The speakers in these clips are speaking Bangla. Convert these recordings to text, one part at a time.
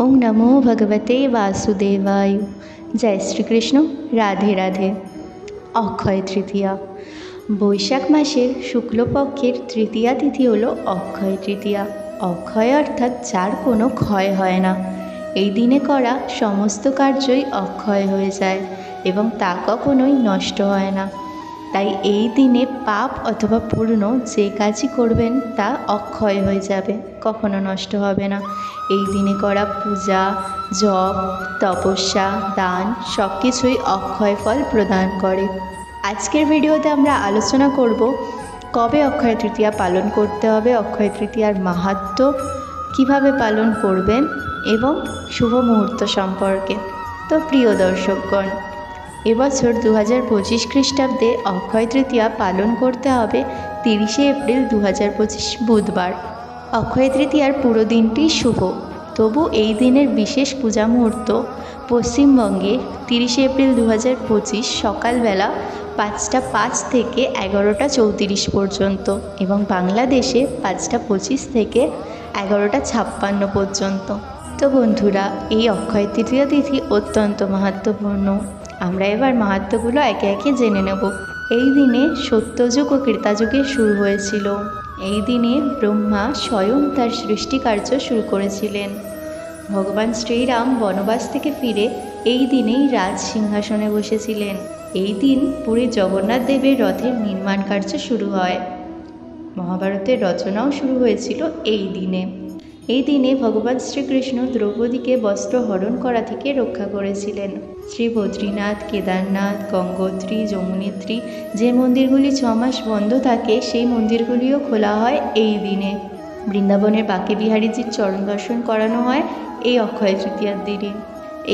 ওং নমো ভগবতে বাসুদেবায় জয় শ্রীকৃষ্ণ রাধে রাধে অক্ষয় তৃতীয়া। বৈশাখ মাসের শুক্লপক্ষের তৃতীয়া তিথি হলো অক্ষয় তৃতীয়া। অক্ষয় অর্থাৎ যার কোনো ক্ষয় হয় না। এই দিনে করা সমস্ত কার্যই অক্ষয় হয়ে যায় এবং তা কখনোই নষ্ট হয় না। তাই এই দিনে পাপ অথবা পূর্ণ যে কাজই করবেন তা অক্ষয় হয়ে যাবে, কখনো নষ্ট হবে না। এই দিনে করা পূজা, জপ, তপস্যা, দান সব কিছুই অক্ষয় ফল প্রদান করে। আজকের ভিডিওতে আমরা আলোচনা করব কবে অক্ষয় তৃতীয়া পালন করতে হবে, অক্ষয় তৃতীয়ার মাহাত্ম্য কীভাবে পালন করবেন এবং শুভ মুহূর্ত সম্পর্কে। তো প্রিয় দর্শকগণ এবছর দু হাজার পঁচিশ খ্রিস্টাব্দে অক্ষয় তৃতীয়া পালন করতে হবে তিরিশে এপ্রিল দু হাজার পঁচিশ বুধবার। অক্ষয় তৃতীয়ার পুরো দিনটি শুভ। তবু এই দিনের বিশেষ পূজা মুহূর্ত পশ্চিমবঙ্গে তিরিশে এপ্রিল দু হাজার পঁচিশ সকালবেলা পাঁচটা পাঁচ থেকে এগারোটা চৌত্রিশ পর্যন্ত এবং বাংলাদেশে পাঁচটা পঁচিশ থেকে এগারোটা ছাপ্পান্ন পর্যন্ত। তো বন্ধুরা, এই অক্ষয় তৃতীয় তিথি অত্যন্ত মাহাত্মপূর্ণ আমরা এবার মাহাত্ম্যগুলো একে একে জেনে নেব। এই দিনে সত্যযুগ ও কৃতাযুগের শুরু হয়েছিল। এই দিনে ব্রহ্মা স্বয়ং তার সৃষ্টিকার্য শুরু করেছিলেন। ভগবান শ্রীরাম বনবাস থেকে ফিরে এই দিনেই রাজ সিংহাসনে বসেছিলেন। এই দিন পুরী জগন্নাথ দেবের রথের নির্মাণ কার্য শুরু হয়। মহাভারতের রচনাও শুরু হয়েছিল এই দিনে। এই দিনে ভগবান শ্রীকৃষ্ণ দ্রৌপদীকে বস্ত্র হরণ করা থেকে রক্ষা করেছিলেন। শ্রী বদ্রীনাথ, কেদারনাথ, গঙ্গোত্রী, যমুনেত্রী যে মন্দিরগুলি ছ মাস বন্ধ থাকে, সেই মন্দিরগুলিও খোলা হয় এই দিনে। বৃন্দাবনের বাকি বিহারীজির চরণ দর্শন করানো হয় এই অক্ষয় তৃতীয়ার দিনে।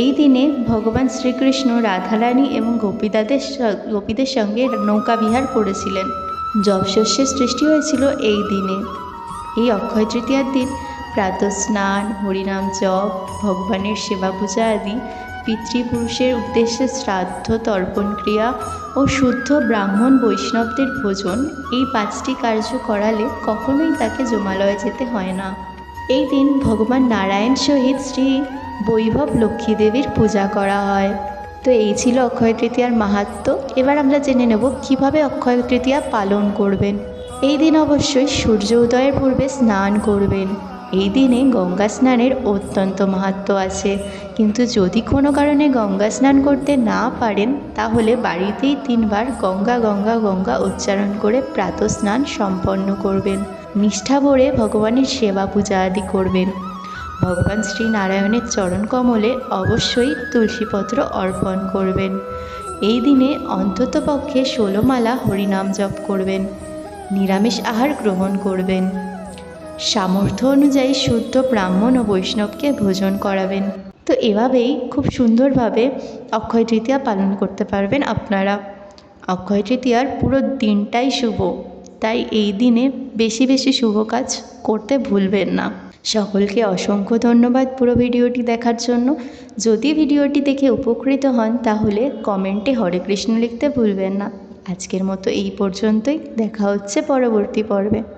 এই দিনে ভগবান শ্রীকৃষ্ণ রাধারানী এবং গোপীদাদের গোপীদের সঙ্গে নৌকা বিহার করেছিলেন। যবশস্যের সৃষ্টি হয়েছিল এই দিনে। এই অক্ষয় তৃতীয়ার দিন প্রাতঃ স্নান হরিনাম জপ, ভগবানের সেবা পূজা আদি পিতৃপুরুষের উদ্দেশ্যে শ্রাদ্ধ, তর্পণ ক্রিয়া ও শুদ্ধ ব্রাহ্মণ বৈষ্ণবদের ভোজন, এই পাঁচটি কার্য করালে কখনোই তাকে জমালয়ে যেতে হয় না। এই দিন ভগবান নারায়ণ সহিত শ্রী বৈভব লক্ষ্মী দেবীর পূজা করা হয়। তো এই ছিল অক্ষয় তৃতীয়ার মাহাত্ম্য। এবার আমরা জেনে নেব কীভাবে অক্ষয় তৃতীয়া পালন করবেন। এই দিন অবশ্যই সূর্য উদয়ের পূর্বে স্নান করবেন। এই দিনে গঙ্গা স্নানের অত্যন্ত মাহাত্ম্য আছে। কিন্তু যদি কোনো কারণে গঙ্গা স্নান করতে না পারেন, তাহলে বাড়িতেই তিনবার গঙ্গা গঙ্গা গঙ্গা উচ্চারণ করে প্রাতঃ স্নান সম্পন্ন করবেন। নিষ্ঠা ভরে ভগবানের সেবা পূজা আদি করবেন। ভগবান শ্রী নারায়ণের চরণ কমলে অবশ্যই তুলসীপত্র অর্পণ করবেন। এই দিনে অন্ততপক্ষে ষোলো মালা হরিনাম জপ করবেন। নিরামিষ আহার গ্রহণ করবেন। সামর্থ্য অনুযায়ী শুদ্ধ ব্রাহ্মণ ও বৈষ্ণবকে ভোজন করাবেন। তো এভাবেই খুব সুন্দরভাবে অক্ষয় তৃতীয়া পালন করতে পারবেন আপনারা। অক্ষয় তৃতীয়ার পুরো দিনটাই শুভ। তাই এই দিনে বেশি বেশি শুভ কাজ করতে ভুলবেন না। সকলকে অসংখ্য ধন্যবাদ পুরো ভিডিওটি দেখার জন্য। যদি ভিডিওটি দেখে উপকৃত হন, তাহলে কমেন্টে হরে কৃষ্ণ লিখতে ভুলবেন না। আজকের মতো এই পর্যন্তই। দেখা হচ্ছে পরবর্তী পর্বে।